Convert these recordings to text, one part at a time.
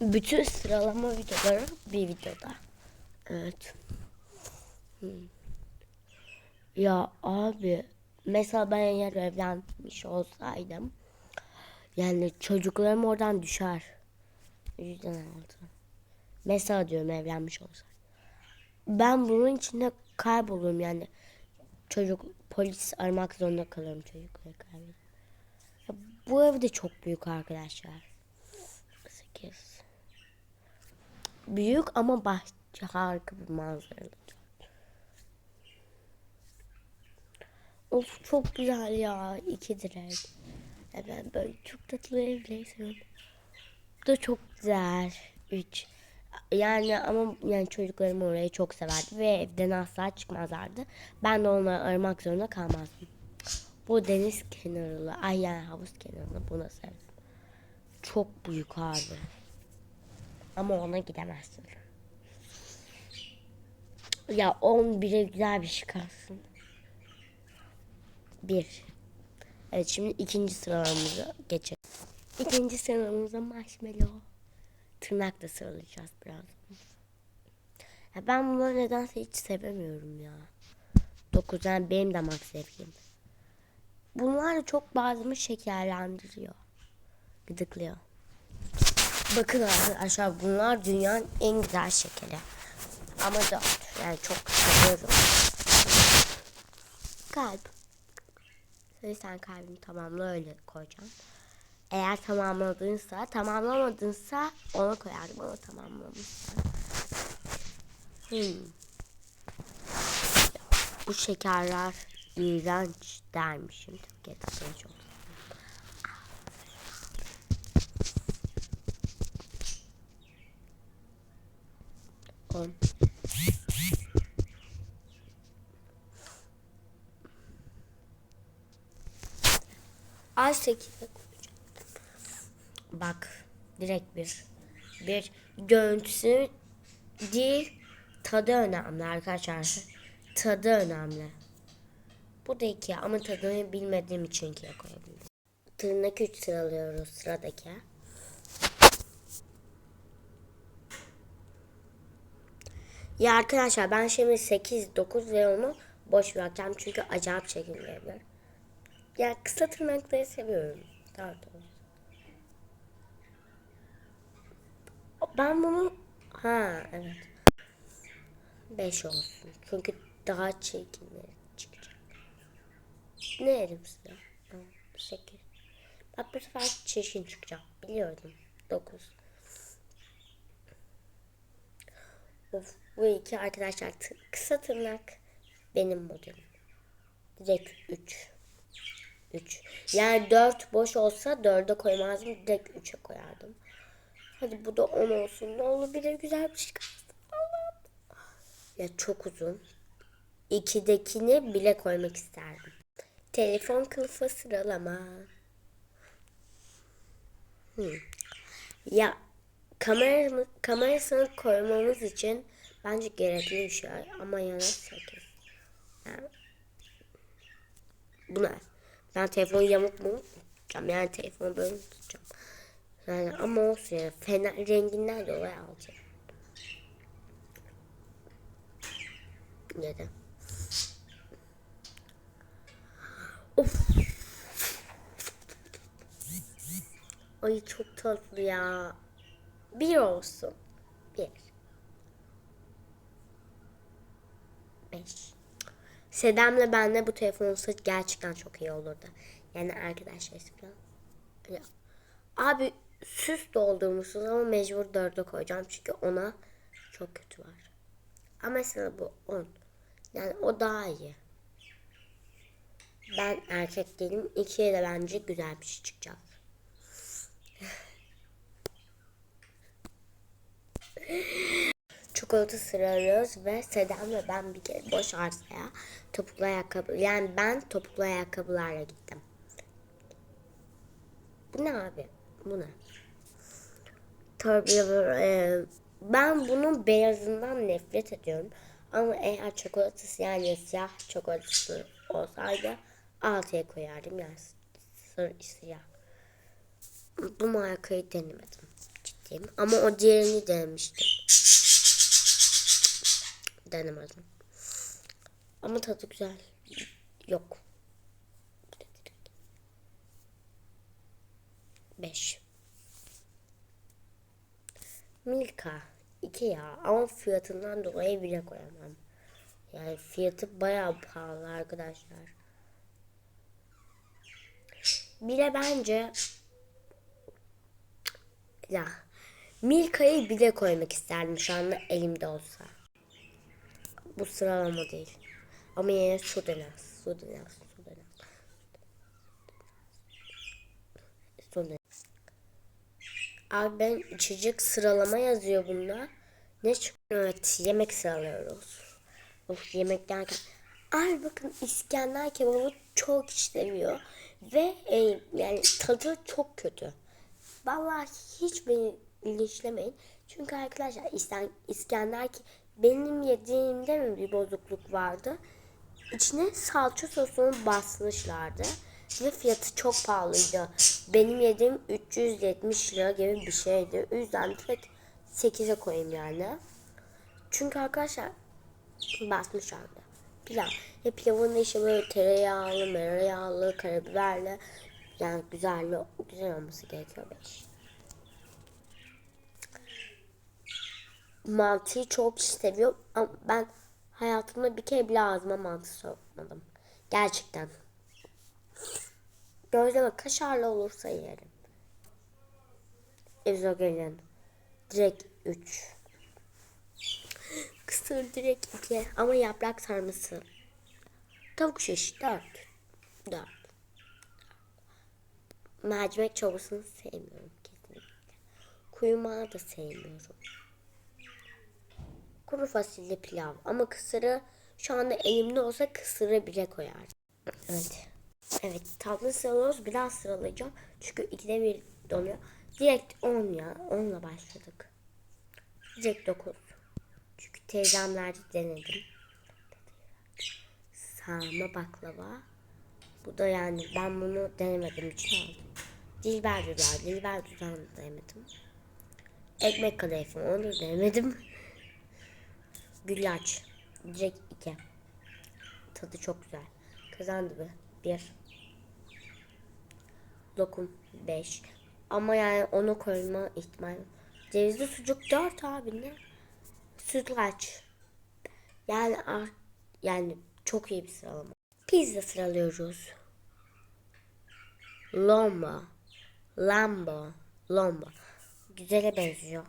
Bütün sıralama videoları bir videoda. Evet. Hmm. Ya abi mesela ben eğer evlenmiş olsaydım yani çocuklarım oradan düşer. Yüzden aldım. Mesela diyorum evlenmiş olsaydım. Ben bunun içinde kaybolurum yani. Çocuk polis aramak zorunda kalırım çocukları kaybederim. Ya bu ev de çok büyük arkadaşlar. 8. Büyük ama bahçe harika bir manzaralı. Of çok güzel ya. iki direk. Ya ben böyle çok tatlı evleri. Bu da çok güzel. Üç. Yani ama yani çocuklarım orayı çok severdi ve evden asla çıkmazlardı. Ben de onları aramak zorunda kalmazdım. Bu deniz kenarı, ay yani havuz kenarında buna sevdim. Çok büyük abi. Ama ona gidemezsin. Ya 11'e güzel bir şey kalsın. Bir. Evet şimdi ikinci sıralamamıza geçelim. İkinci sıralamamıza marshmallow. Tırnakla sıralayacağız biraz. Ya ben bunları nedense hiç sevemiyorum ya. 9 yani benim damak zevkim. Bunlar da çok bazımı şekerlendiriyor. Gıdıklıyor. Bakın arkadaşlar bunlar dünyanın en güzel şekeri. Ama da yani çok seviyorum. Kalp. Sen kalbini tamamla öyle koyacağım. Eğer tamamladınsa, tamamlamadınsa ona koyardım ama tamamlamışsa. Hmm. Bu şekerler iğrenç dermişim. Gerçekten çok. On. Ay sekize koyacağım. Bak direkt bir. Bir görüntüsü değil tadı önemli arkadaşlar. Tadı önemli. Bu da iki ama tadını bilmediğim için ikiye koyabildim. Tırnak üç sıralıyoruz sıradaki. Ya arkadaşlar ben şimdi 8, 9 ve onu boş bırakacağım çünkü acayip çekimleyebilir. Ya kısa tırnakları seviyorum. Doğrusu. Ben bunu ha evet. 5 olsun. Çünkü daha çirkinleri çıkacak. Ne yerim size? 8. Bak bu sefer çirkin çıkacak. Biliyordum. 9. Of, bu iki arkadaşlar kısa tırnak benim modelim. Direkt 3. 3. Yani 4 boş olsa 4'e koymazdım. Direkt 3'e koyardım. Hadi bu da 10 olsun. Ne olur bir de güzel bir şey kalsın. Ya çok uzun. 2'dekini bile koymak isterdim. Telefon kılıfı sıralama. Hmm. Ya kamera, kamerasını koymamız için bence gerekli bir şey ama yana 8. Yani, buna. Ben telefonu yamuk mu tutacağım? Yani telefonu böyle tutacağım? Yani ama olsun yani. Fener renginden dolayı alacağım. Neden? Of. Ay çok tatlı ya. Bir olsun. Bir. Beş. Sedem'le bende bu telefon olsa gerçekten çok iyi olurdu. Yani arkadaşlar falan. Ya. Abi süs doldurmuşsunuz ama mecbur dörde koyacağım. Çünkü ona çok kötü var. Ama mesela bu 10. Yani o daha iyi. Ben erkek değilim. İkiye de bence güzel bir şey çıkacak. Çikolata sıralıyoruz ve Sedam ve ben bir kere boş arsaya topuklu ayakkabı yani ben topuklu ayakkabılarla gittim. Bu ne abi? Bu ne? Tabii e, ben bunun beyazından nefret ediyorum. Ama eğer çikolatası yani siyah çikolatası olsaydı altıya koyardım yani sır siyah. Bu markayı denemedim. Diyeyim. Ama o diğerini denemiştim. Denemedim. Ama tadı güzel. Yok. 5. Milka 2 ya ama fiyatından dolayı bile koyamam. Yani fiyatı bayağı pahalı arkadaşlar. Bile bence ya Milka'yı bile koymak isterdim şu anda elimde olsa. Bu sıralama değil. Ama yine su denas. Su denas. Su denas. Su denas. Abi ben içecek sıralama yazıyor bunda. Ne çıkıyor? Evet yemek sıralıyoruz. Of yemek derken. Abi bakın İskender kebabı çok kişi seviyor. Ve e, yani tadı çok kötü. Vallahi hiç beni linçlemeyin. Çünkü arkadaşlar İskender ki benim yediğimde mi bir bozukluk vardı? İçine salça sosunu basmışlardı. Ve fiyatı çok pahalıydı. Benim yediğim 370 lira gibi bir şeydi. O yüzden direkt 8'e koyayım yani. Çünkü arkadaşlar basmışlardı. Pilav. Ve pilavın işte böyle tereyağlı, mereyağlı, karabiberle yani güzel, güzel olması gerekiyor 5. Mantıyı çok seviyorum ama ben hayatımda bir kere bile ağzıma mantı sokmadım. Gerçekten. Gözleme kaşarlı olursa yerim. Ezogelin. Direkt 3. Kısır direkt 2. Ama yaprak sarması. Tavuk şiş 4. 4. Mercimek çorbasını sevmiyorum kesinlikle. Kuyumağı da sevmiyorum. Kuru fasulye pilav. Ama kısırı şu anda elimde olsa kısırı bile koyardım. Evet. Evet tatlı sıralıyoruz. Biraz sıralayacağım. Çünkü ikide bir donuyor. Direkt 10 ya. 10'la başladık. Direkt 9. Çünkü teyzemlerde denedim. Sarma baklava. Bu da yani ben bunu denemedim için aldım. Dilber dudağı. Dilber dudağını da denemedim. Ekmek kadayıfı onu da denemedim. Güllaç. Direkt 2. Tadı çok güzel. Kazandı mı? 1. Lokum 5. Ama yani onu koyma ihtimali. Cevizli sucuk 4 abi ne? Sütlaç. Yani yani çok iyi bir sıralama. Pizza sıralıyoruz. Lomba. Lambo. Lomba. Güzele benziyor.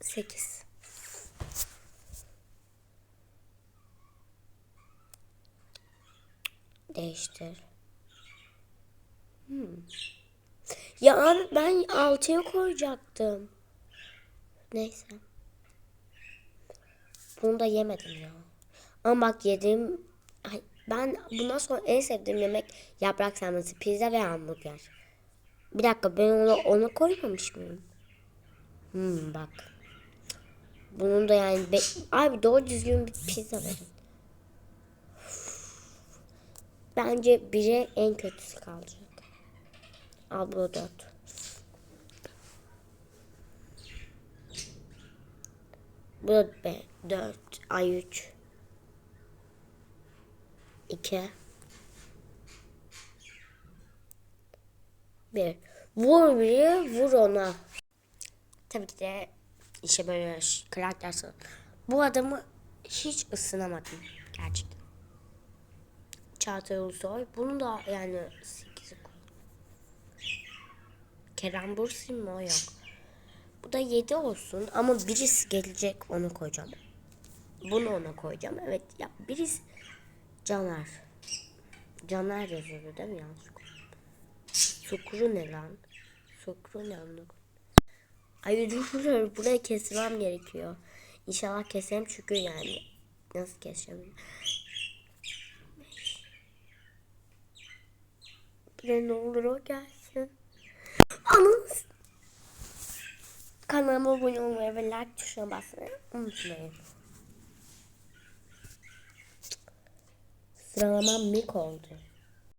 8. Değiştir. Hmm. Ya abi ben altıya koyacaktım. Neyse. Bunu da yemedim ya. Ama bak yediğim... Ay, ben bundan sonra en sevdiğim yemek yaprak sarması, pizza ve hamburger. Bir dakika ben onu, onu koymamış mıyım? Hmm bak. Bunun da yani... Be abi doğru düzgün bir pizza verin. Bence bire en kötüsü kalacak. Al da dört. Bu da be, dört. Ay üç. İki. Bir. Vur biri vur ona. Tabii ki de işte böyle karakter Bu adamı hiç ısınamadım gerçekten. Çağatay Ulusoy. Bunu da yani 8'e koy. Kerem Bürsin mi o yok. Bu da 7 olsun ama birisi gelecek onu koyacağım. Bunu ona koyacağım. Evet ya birisi Caner. Caner yazıyordu değil mi yanlış. Sukru ne lan? Sukru ne onu Ay dur buraya kesmem gerekiyor. İnşallah keserim çünkü yani nasıl keseceğim? Bir ne olur o gelsin. Anız. Kanalıma abone olmayı ve like tuşuna basmayı unutmayın. Sıralamam mik oldu.